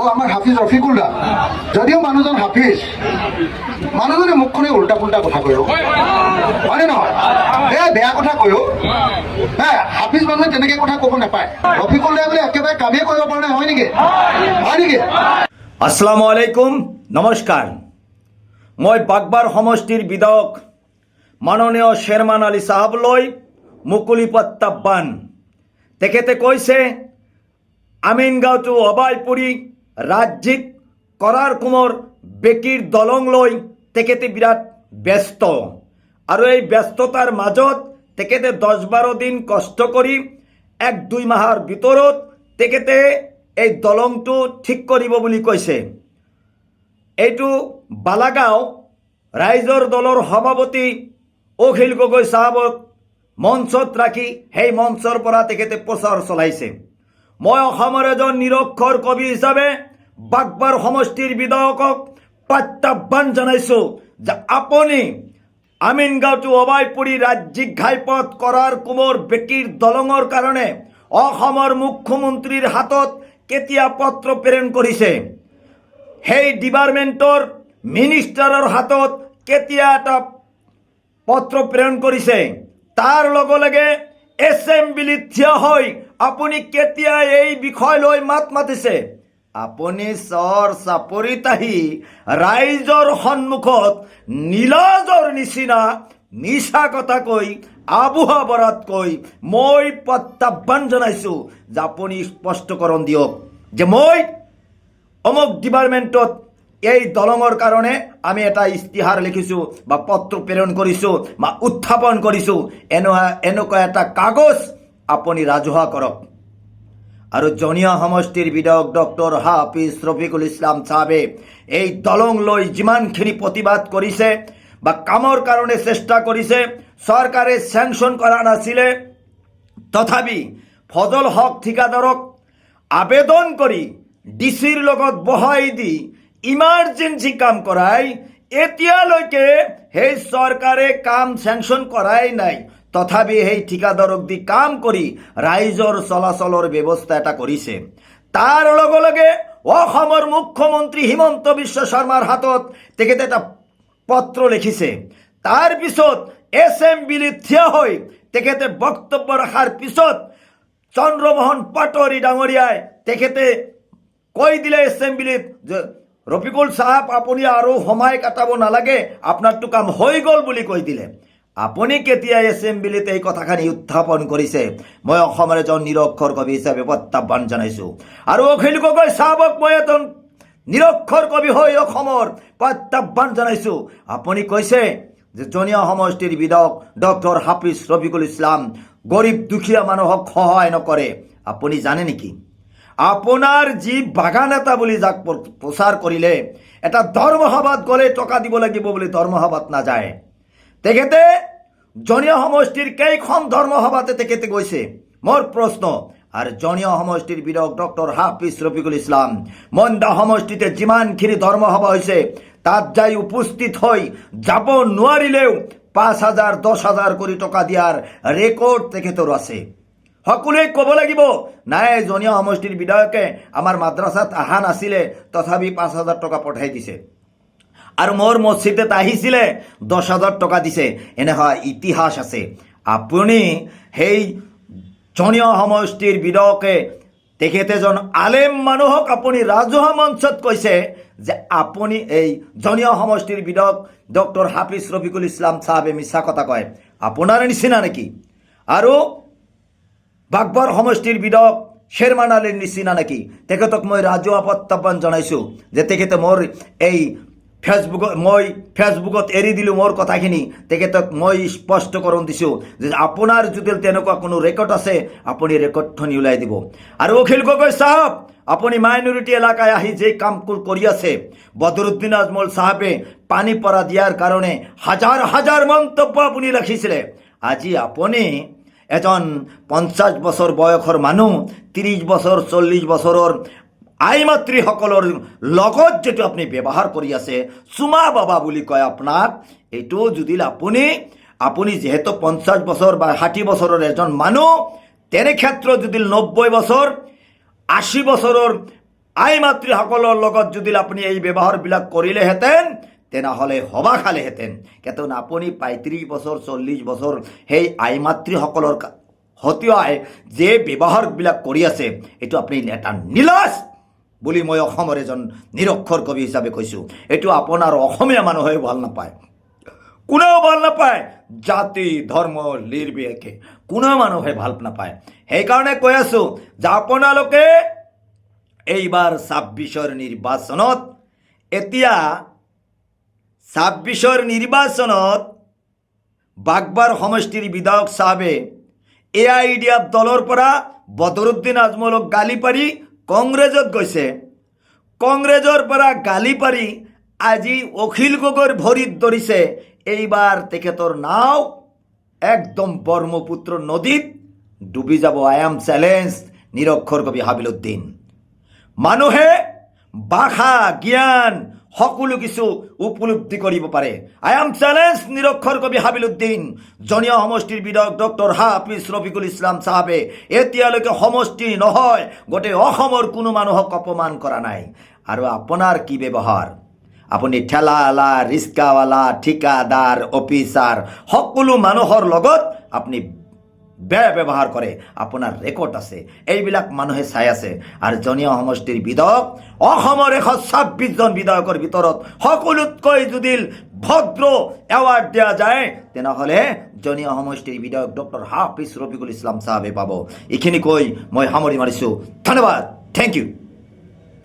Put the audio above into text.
ও আমার হাফিজ রফিকুল্লাহ যদিও মানুহজন হাফিজ, মানুহজনে মুখখনে উল্টা পুল্টা কথা কয়। হয়নে নহয়? বেয়া কথা কয়। হে, হাফিজ মানুহে তেনেকে কথা ক'ব নাপায়। ৰফিকুল্লাহে বোলে একেবাৰে কামেই কৰিব পৰা হয় নেকি? হয় নেকি? আসসালামু আলাইকুম, নমস্কাৰ। মই বাগবাৰ সমষ্টিৰ বিধায়ক মাননীয় শ্বেৰমান আলী চাহাবলৈ মুকলি প্ৰত্যাহ্বান তেখেতে কৈছে আমিনগাঁও অবাইপুৰী ৰাজ্যিক কৰাৰ কোমৰ বেকীৰ দলং লৈ তেখেতে বিৰাট ব্যস্ত। আৰু এই ব্যস্ততাৰ মাজত তেখেতে দহ বাৰ দিন কষ্ট কৰি এক দুই মাহৰ ভিতৰত তেখেতে এই দলংটো ঠিক কৰিব বুলি কৈছে। এইটো বালাগাঁও ৰাইজৰ দলৰ সভাপতি অখিল গগৈ চাহাবক মঞ্চত ৰাখি সেই মঞ্চৰ পৰা তেখেতে প্ৰচাৰ চলাইছে। মই অসমৰ এজন নিৰক্ষৰ কবি হিচাপে বাগবাৰ সমষ্টিৰ বিধায়কক প্ৰত্যাহ্বান জনাইছোঁ যে আপুনি আমিনগাঁওটো অবাইপুৰী ৰাজ্যিক ঘাইপথ কৰাৰ কোমৰ বেকীৰ দলঙৰ কাৰণে অসমৰ মুখ্যমন্ত্ৰীৰ হাতত কেতিয়া পত্ৰ প্ৰেৰণ কৰিছে? সেই ডিপাৰ্টমেণ্টৰ মিনিষ্টাৰৰ হাতত কেতিয়া এটা পত্ৰ প্ৰেৰণ কৰিছে? তাৰ লগে লগে এছেম্বলিত থিয় হৈ আপুনি কেতিয়া এই বিষয় লৈ মাত মাতিছে? আপুনি চৰ চাপৰিত আহি ৰাইজৰ সন্মুখত নীলাজৰ নিচিনা মিছা কথা কৈ আবুহা বৰাত কৈ মই প্ৰত্যাহ্বান জনাইছোঁ যে আপুনি স্পষ্টকৰণ দিয়ক যে মই অমুক ডিপাৰ্টমেণ্টত এই দলঙৰ কাৰণে আমি এটা ইস্তিহাৰ লিখিছোঁ বা পত্ৰ প্ৰেৰণ কৰিছোঁ বা উত্থাপন কৰিছোঁ। এনেকুৱা এনেকুৱা এটা কাগজ আপুনি ৰাজহুৱা কৰক। আৰু জনীয়া সমষ্টিৰ বিধায়ক ডক্টৰ হাফিজ ৰফিকুল ইছলাম চাহাবে এই দলং লৈ যিমানখিনি প্ৰতিবাদ কৰিছে বা কামৰ কাৰণে চেষ্টা কৰিছে চৰকাৰে চেংচন কৰা নাছিলে, তথাপি ফজল হক ঠিকাদাৰক আবেদন কৰি ডিচিৰ লগত বহাই দি ইমাৰ্জেঞ্চি কাম কৰাই, এতিয়ালৈকে সেই চৰকাৰে কাম চেংচন কৰাই নাই। তথাপি সেই ঠিকাদাৰক দি কাম কৰি ৰাইজৰ চলাচলৰ ব্যৱস্থা এটা কৰিছে। তাৰ লগে লগে অসমৰ মুখ্যমন্ত্ৰী হিমন্ত বিশ্ব শৰ্মাৰ হাতত তেখেতে এটা পত্ৰ লিখিছে। তাৰ পিছত এছেম্বলিত থিয় হৈ তেখেতে বক্তব্য ৰখাৰ পিছত চন্দ্ৰমোহন পাটোৱাৰী ডাঙৰীয়াই তেখেতে কৈ দিলে এছেম্বলিত যে, ৰফিকুল চাহাব, আপুনি আৰু সময় কটাব নালাগে আপোনাৰতো কাম হৈ গ'ল বুলি কৈ দিলে। আপুনি কেতিয়া এছেম্বলিত এই কথাখিনি উত্থাপন কৰিছে? মই অসমৰ এজন নিৰক্ষৰ কবি হিচাপে প্ৰত্যাহ্বান জনাইছোঁ। আৰু অখিল গগৈ চাহাবক মই এজন নিৰক্ষৰ কবি হৈ অসমৰ প্ৰত্যাহ্বান জনাইছোঁ। আপুনি কৈছে যে জনীয়া সমষ্টিৰ বিধায়ক ডক্টৰ হাফিজ ৰফিকুল ইছলাম গৰীব দুখীয়া মানুহক সহায় নকৰে। আপুনি জানে নেকি? আপোনাৰ যি বাগান এটা বুলি যাক প্ৰ- প্ৰচাৰ কৰিলে, এটা ধৰ্মসভাত গ'লে টকা দিব লাগিব বুলি ধৰ্মসভাত নাযায়। তেখেতে জনীয় সমষ্টিৰ কেইখন ধৰ্মসভাতে তেখেতে গৈছে। মোৰ প্ৰশ্ন, আৰু জনীয় সমষ্টিৰ বিধায়ক ডক্টৰ হাফিজ ৰফিকুল ইছলাম, মন্দা সমষ্টিতে যিমানখিনি ধৰ্মসভা হৈছে, তাত যাই উপস্থিত হৈ যাব নোৱাৰিলেও পাঁচ হাজাৰ, দহ হাজাৰ কৰি টকা দিয়াৰ ৰেকৰ্ড তেখেতৰ আছে। সকলোৱে ক'ব লাগিব, নাই, জনীয় সমষ্টিৰ বিধায়কে আমাৰ মাদ্ৰাছাত অহা নাছিলে, তথাপি পাঁচ হাজাৰ টকা পঠাই দিছে। আৰু মোৰ মছজিদত আহিছিলে দহ হাজাৰ টকা দিছে। এনেকুৱা ইতিহাস আছে। আপুনি সেই জনীয় সমষ্টিৰ বিধায়কে তেখেত এজন আলেম মানুহক আপুনি ৰাজহুৱা মঞ্চত কৈছে যে আপুনি এই জনীয় সমষ্টিৰ বিধায়ক ডক্টৰ হাফিজ ৰফিকুল ইছলাম চাহাবে মিছা কথা কয়। আপোনাৰ নিচিনা নেকি? আৰু বাগবৰ সমষ্টিৰ বিধায়ক শ্বেৰমান আলীৰ নিচিনা নেকি? তেখেতক মই ৰাজহুৱা প্ৰত্যাহ্বান জনাইছোঁ যে তেখেতে মোৰ এই ফেচবুকত মই ফেচবুকত এৰি দিলোঁ মোৰ কথাখিনি, তেখেতক মই স্পষ্টকৰণ দিছোঁ যে আপোনাৰ যদি তেনেকুৱা কোনো ৰেকৰ্ড আছে, আপুনি ৰেকৰ্ডখিনি ওলাই দিব। আৰু অখিল গগৈ চাহাব, আপুনি মাইনৰিটি এলেকায় আহি যে কাম কৰি আছে, বদৰুদ্দিন আজমল চাহাবে পানী পৰা দিয়াৰ কাৰণে হাজাৰ হাজাৰ মন্তব্য আপুনি ৰাখিছিলে আজি আপুনি এজন পঞ্চাছ বছৰ বয়সৰ মানুহ ত্ৰিছ বছৰ চল্লিছ বছৰৰ আই মাতৃসকলৰ লগত যিটো আপুনি ব্যৱহাৰ কৰি আছে, চুমা বাবা বুলি কয় আপোনাক, এইটো যদি আপুনি আপুনি যিহেতু পঞ্চাছ বছৰ বা ষাঠি বছৰৰ এজন মানুহ, তেনে ক্ষেত্ৰত যদি নব্বৈ বছৰ, আশী বছৰৰ আই মাতৃসকলৰ লগত যদি আপুনি এই ব্যৱহাৰবিলাক কৰিলেহেঁতেন, তেনেহ'লে সভা খালেহেঁতেন। কাৰণ আপুনি পঁয়ত্ৰিছ বছৰ চল্লিছ বছৰ সেই আই মাতৃসকলৰ হতুৱাই যে ব্যৱহাৰবিলাক কৰি আছে, এইটো আপুনি এটা নীলাজ। বুলি মই অসমৰ এজন নিৰক্ষৰ কবি হিচাপে কৈছোঁ। এইটো আপোনাৰ অসমীয়া মানুহে ভালো নাপায়। কোনেও ভালো নাপায়। জাতি, ধৰ্ম, নিৰ্বিশেষে। কোনেও মানুহে ভালো নাপায়। সেইকাৰণে কৈ আছোঁ যে আপোনালোকে এইবাৰ ছাব্বিছৰ নিৰ্বাচনত, এতিয়া ছাব্বিছৰ নিৰ্বাচনত বাগবাৰ সমষ্টিৰ বিধায়ক চাহাবে এ আই ডি এফ দলৰ পৰা বদৰুদ্দিন আজমলক গালি পাৰি কংগ্ৰেছত গৈছে। কংগ্ৰেছৰ পৰা গালি পাৰি আজি অখিল গগৈৰ ভৰিত ধৰিছে। এইবাৰ তেখেতৰ নাও একদম ব্ৰহ্মপুত্ৰ নদীত ডুবি যাব। আই এম চেলেঞ্জ নিৰক্ষৰ কবি হাবিলুদ্দিন মানুহে ভাষা জ্ঞান সকলো কিছু উপলব্ধি কৰিব পাৰে আই এম চেলেঞ্জ নিৰক্ষৰ কবি হাবিলুদ্দিন জনীয় সমষ্টিৰ বিধায়ক ডক্টৰ হাফিজ ৰফিকুল ইছলাম চাহাবে এতিয়ালৈকে সমষ্টি নহয়, গোটেই অসমৰ কোনো মানুহক অপমান কৰা নাই। আৰু আপোনাৰ কি ব্যৱহাৰ? আপুনি ঠেলাৱালা ৰিক্সাৱালা ঠিকাদাৰ, অফিচাৰ, সকলো মানুহৰ লগত আপুনি বেয়া ব্যবহার করে। আপোনাৰ ৰেকৰ্ড আছে। এইবিলাক মানুহে চাই আছে। আৰু জনীয় সমষ্টিৰ বিধায়ক অসমৰ এশ ছাব্বিছজন বিধায়কৰ ভিতৰত সকলোতকৈ যদি ভদ্র এৱাৰ্ড দিয়া যায়, তেনেহ'লে জনীয় সমষ্টিৰ বিধায়ক ডক্টৰ হাফিজ ৰফিকুল ইছলাম চাহাবে পাব। এইখিনি কৈ মই সামৰি মাৰিছোঁ। ধন্যবাদ। Thank you